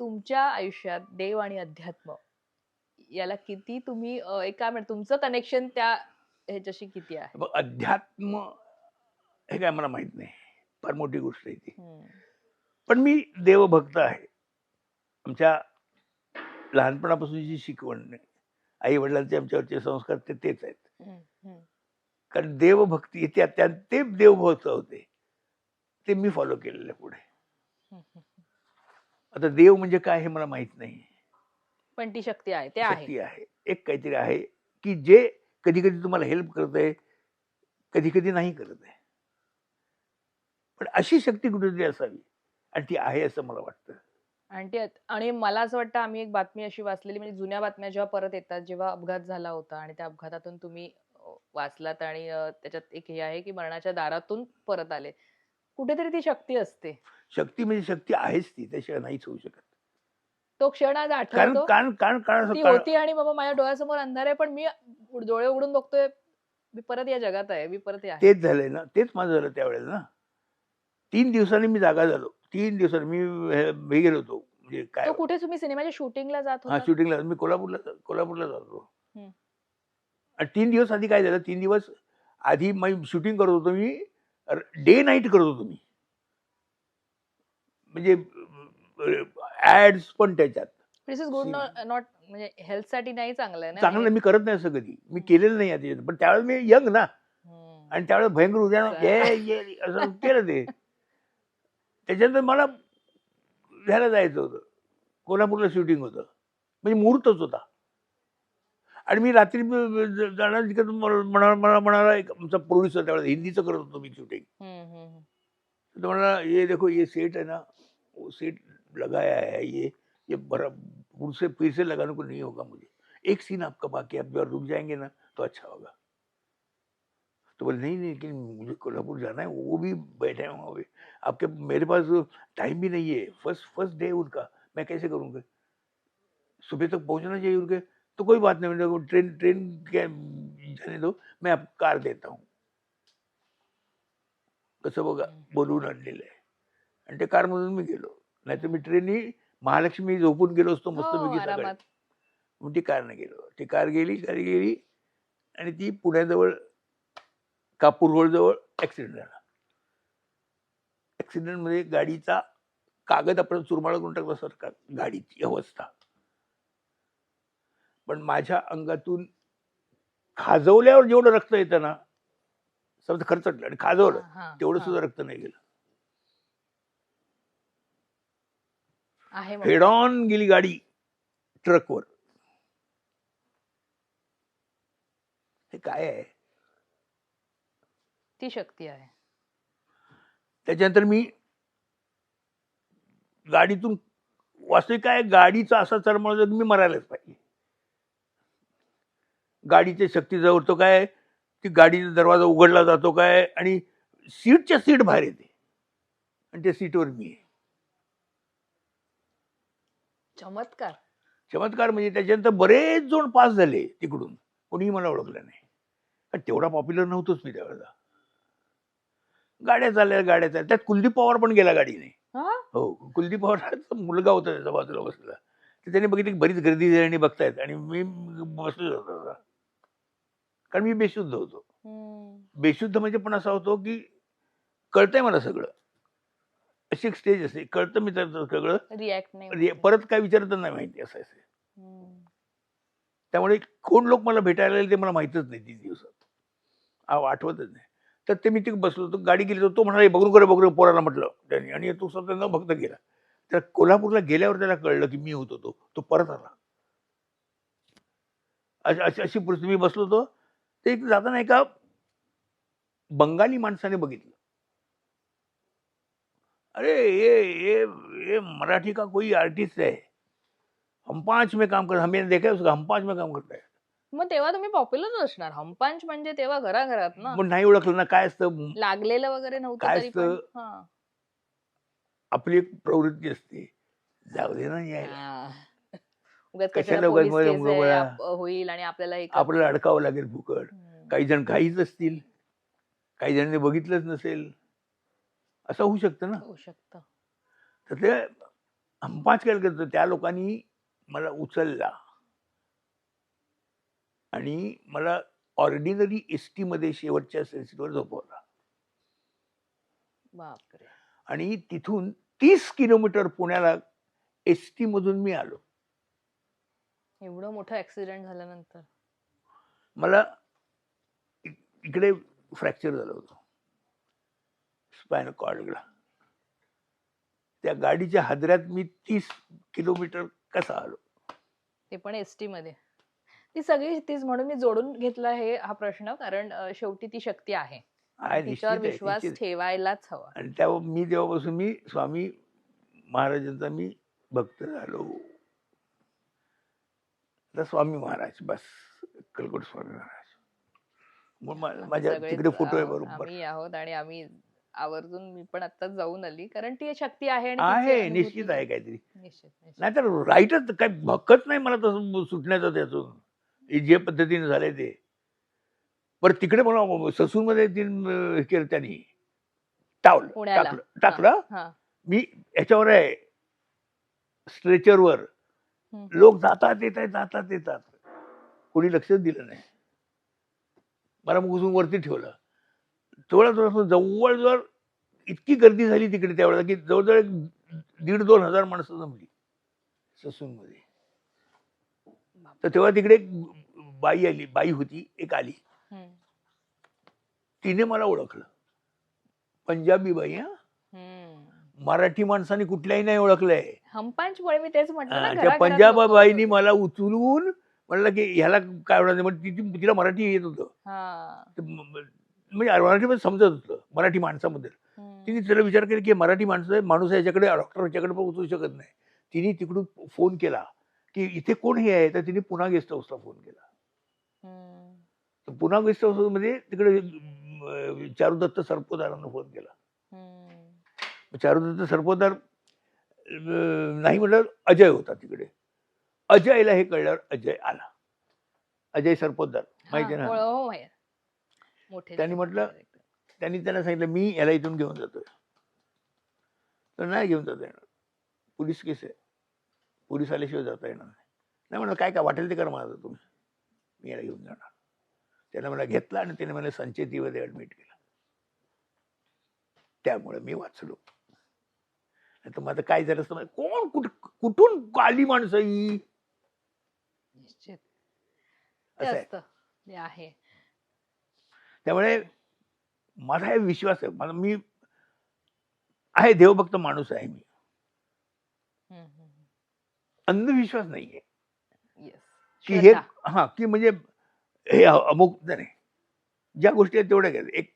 तुमच्या आयुष्यात देव आणि अध्यात्म याला किती तुम्ही काय म्हणतो तुमचं कनेक्शन त्या ह्याच्याशी किती आहे? अध्यात्म हे काय मला माहीत नाही. फार मोठी गोष्ट आहे ती. पण मी देवभक्त आहे. आमच्या लहानपणापासूनची शिकवण आई वडिलांचे आमच्यावरचे संस्कार ते तेच आहेत. कारण देवभक्ती ते देवभक्त होते. ते मी फॉलो केलेलं पुढे. आता देव म्हणजे काय हे मला माहीत नाही. पण ती शक्ती आहे ते आहे. शक्ती आहे. एक काहीतरी आहे की जे कधी कधी तुम्हाला हेल्प करत आहे कधी कधी नाही करत आहे. पण अशी शक्ती कुठेतरी असावी आणि ती आहे असं मला वाटतं. आणि ते आणि मला असं वाटतं आम्ही एक बातमी अशी वाचलेली म्हणजे जुन्या बातम्या जेव्हा परत येतात जेव्हा अपघात झाला होता आणि त्या अपघातातून तुम्ही वाचलात आणि त्याच्यात एक हे आहे की मरणाच्या दारातून परत आले. कुठेतरी ती शक्ती असते. शक्ती म्हणजे शक्ती आहेच ती त्याशिवाय नाहीच होऊ शकत. तो क्षण आज कारण आठवतो. कारण कारण कारण ती कारण- होती आणि बाबा माझ्या डोळ्यासमोर अंधार आहे पण मी उड- डोळे उघडून बघतोय मी परत या जगात आहे मी परत या. तेच झालंय ना तेच माझं झालं त्यावेळेला ना. तीन दिवसांनी मी जागा झालो. तीन दिवसांनी मी हे हे गेलो होतो. म्हणजे काय तो कुठे तुम्ही सिनेमाच्या शूटिंगला जात हा होता? शूटिंगला मी कोल्हापूरला कोल्हापूरला जातो हम्म. आणि तीन दिवस आधी काय झालं? तीन दिवस आधी मी शूटिंग करत होतो मी डे नाईट करत होतो मी म्हणजे ऍड्स पण त्याच्यात. दिस इज गुड. नॉट म्हणजे हेल्थसाठी नाही चांगलं आहे ना चांगलं? मी करत नाही असं कधी. मी केलेलं नाही आधी पण त्यावेळेस मी यंग ना. आणि त्यावेळेस भयंकर उद्या चा- ये ये असं केलं ते. त्याच्यानंतर मला ह्याला जायचं होतं. कोल्हापूरला शूटिंग होतं. म्हणजे मुहूर्तच होता. आणि मी रात्री जाणार तिकडे म्हणा मला म्हणाला एक आमचा प्रोड्युसर त्यावेळेस हिंदीचं करत होतो मी शूटिंग. हम्म, हम्म, हम्म. तो म्हणाला ये देखो ये सेट है ना वो सेट लगाया है ये ये बड़ा फिर से फिर से लगाने को नहीं होगा मुझे. एक सीन आपका बाकी आप जब रुक जाएँगे ना तो अच्छा होगा. तो बोले नहीं नहीं लेकिन मुझे कोल्हापुर जाना है वो भी बैठे हैं वहाँ पे. आपके मेरे पास टाइम भी नहीं है फ़र्स्ट फ़र्स्ट डे उनका. मैं कैसे करूँगा? सुबह तक पहुँचना चाहिए उनके? तो कोई बात नहीं मैंने ट्रेन ट्रेन क्या जाने दो मैं आप कार देता हूँ। कसं बघा बोलवून आणलेलं आहे आणि त्या कारमधून मी गेलो नाहीतर मी ट्रेननी महालक्ष्मी झोपून गेलो असतो मस्तपैकी आरामात। मग ती कारने गेलो ती कार गेली गाडी गेली आणि ती पुण्याजवळ कापूर रोड जवळ ऍक्सिडेंट झाला. ऍक्सिडेंटमध्ये गाडीचा कागद आपण चुरमाळ करून टाकला सरकार गाडीची अवस्था. पण माझ्या अंगातून खाजवल्यावर जेवढं रक्त येतं ना समजा खर्चटलं आणि खाजवलं तेवढं. सुद्धा रक्त नाही गेलं. हेड ऑन गेली गाडी ट्रकवर. हे काय आहे? ती शक्ती आहे. त्याच्यानंतर मी गाडीतून वास्तविक काय गाडीचा असा चरमळ मी मरायलाच पाहिजे. गाडीच्या शक्तीजवळ तो काय की गाडीचा दरवाजा उघडला जातो काय? आणि सीटच्या सीट बाहेर येते. आणि त्या सीटवर मी आहे. चमत्कार. चमत्कार म्हणजे त्याच्यानंतर बरेच जण पास झाले तिकडून. कोणीही मला ओळखलं नाही. तेवढा पॉप्युलर नव्हतोच मी त्यावेळेला. गाड्या चालल्या गाड्या चालल्या. त्यात कुलदीप पवार पण गेला गाडीने. हा? हो. कुलदीप पवारांचा मुलगा होता त्याच्या बाजूला बसलेला तर त्याने बघितलं की बरीच गर्दी झाली आणि बघतायत. आणि मी बसलेलो होतो. कारण मी बेशुद्ध होतो. बेशुद्ध म्हणजे पण असा होतो की कळतंय मला सगळं. अशी एक स्टेज असते. कळतं मी तर सगळं. रिॲक्ट नाही रि- होत. परत काय विचारत नाही माहिती असं असं. हम्म. त्यामुळे कोण लोक मला भेटायला आले ते मला माहितच नाही तीन दिवसात. आठवतच नाही. तर ते मी तिथे बसलो होतो गाडी गेली तो म्हणाला "हे बघू करे बघू पोराला म्हटलं त्यांनी. आणि तो स्वतः न भक्त गेला तर कोल्हापूरला गेल्यावर त्याला कळलं की मी होतो तो. तो परत आला. अशी अशी अशी परिस्थिती मी बसलो होतो. ते एक जाताना एका बंगाली माणसाने बघितलं. अरे ये ये ये मराठी का कोई आर्टिस्ट है? हम पांच में काम कर हमें देखा है उसका हम पांच में काम करता है. मग तेव्हा तुम्ही पॉप्युलर असणार हमपांच म्हणजे तेव्हा घराघरात ना. पण नाही ओळखलं ना काय असतं? लागलेलं वगैरे नव्हतं काय तरी पण. असतं? हा. आपली एक प्रवृत्ती असते. जाऊ दे ना यायला. हा. उगाच कशाला कशाला उगाच पोलीस मला केस आहे, उगाच- आप- होईल आणि आपल्याला एक आपल्याला अडकावं लागेल फुकट. हम्म. काही जण काहीच असतील. काही जणांनी बघितलंच नसेल. असं होऊ शकतं ना. होऊ शकतं. तर ते पाच केलं गेलं त्या लोकांनी मला उचलला. आणि मला ऑर्डिनरी एसमध्ये शेवटच्या सेन्सिटवर झोपवला. बापरे. आणि तिथून तीस किलोमीटर पुण्याला एस टी मधून मी आलो. एवढं मोठं ऍक्सिडेंट झाल्यानंतर. मला इकडे फ्रॅक्चर झालं होतं. स्पायनल कॉर्डला त्या गाडीच्या हादऱ्यात मी तीस किलोमीटर कसा आलो? ते पण एसटी मध्ये. ती सगळी तीच म्हणून मी जोडून घेतला हे हा प्रश्न कारण शेवटी ती शक्ती आहे. तिच्यावर विश्वास. ठेवायलाच हवा. आणि तेव्हा मी तेव्हापासून मी स्वामी महाराजांचा मी भक्त झालो. आता स्वामी महाराज बस. कलकोट स्वामी महाराज. मग मा- आम्ही माझ्या सगळेच तिकडे फोटो आहे बरोबर. आम्ही आहोत आणि आम्ही आवर्जून मी पण आता जाऊन आली कारण ती शक्ती आहे आणि तिची आहे अनुभूती निश्चित आहे काहीतरी. निश्चित निश्चित. नाहीतर राईटच काय भक्कच नाही मला तसं सुटण्याचं त्यातून. हे जे पद्धतीने झालंय ते. बरं तिकडे मला ससूनमध्ये तीन अं, हे केलं त्यांनी. टावलं. पुण्याला. टाकलं. टाकलं? हा. मी याच्यावर आहे. स्ट्रेचरवर. लोक जातात येत आहेत जातात येतात. कोणी लक्षच दिलं नाही. मला मग उचलून वरती ठेवलं. थोडं जवळजवळ इतकी गर्दी झाली तिकडे त्यावेळेला की जवळजवळ एक दीड दोन हजार माणसं जमली ससूनमध्ये. तर तेव्हा तिकडे एक बाई आली बाई होती एक आली. तिने मला ओळखलं. पंजाबी बाई हा. मराठी माणसाने कुठल्याही नाही ओळखलंय हंपांचमुळे मी तेच म्हटलं ना, त्या घराघरात पंजाबाबाईनी मला उचलून म्हणलं की ह्याला काय म्हणायचं म्हणजे तिची तिला मराठी येत होतं हा. तर म- म- म्हणजे मराठीमध्ये समजत होतं मराठी हम्म. तिने तिला विचार केला की मराठी माणसं आहे, माणूस याच्याकडे डॉक्टर याच्याकडे पण उचलू शकत नाही तिने तिकडून फोन केला की इथे कोण हे आहे तर तिने पुन्हा गेस्ट हाऊसला फोन केला हम्म. तर पुन्हा गेस्ट हाऊसमध्ये तिकडे अं, चारुदत्त सरपोदारांना फोन केला. चारुदत्त सरपोतदार अं, नाही म्हटलं अजय होता तिकडे. अजयला हे कळल्यावर अजय आला. अजय सरपोतदार माहिती हा, ना? हो. मोठे त्यांनी म्हटलं. त्यांनी त्यांना सांगितलं मी याला इथून घेऊन जातोय. तर नाही घेऊन जाता येणार. पोलीस केस आहे. पोलीस आल्याशिवाय जाता येणार नाही. नाही म्हणलं काय काय वाटेल ते करा माझं तुम्ही. मी याला घेऊन जाणार. त्याने मला घेतला आणि त्याने मला संचेतीमध्ये ऍडमिट केलं. त्यामुळे मी वाचलो. नाही तर माझं काय झालं? असतं कोण कुठ कुठून आली माणसं ही? निश्चित. ते असं आहे. असतं. ते आहे. त्यामुळे माझा हे विश्वास आहे. मला मी आहे देवभक्त माणूस आहे मी. अंधविश्वास नाहीये. की हे. हा की म्हणजे हे अमुक नाही ज्या गोष्टी आहेत तेवढ्या एक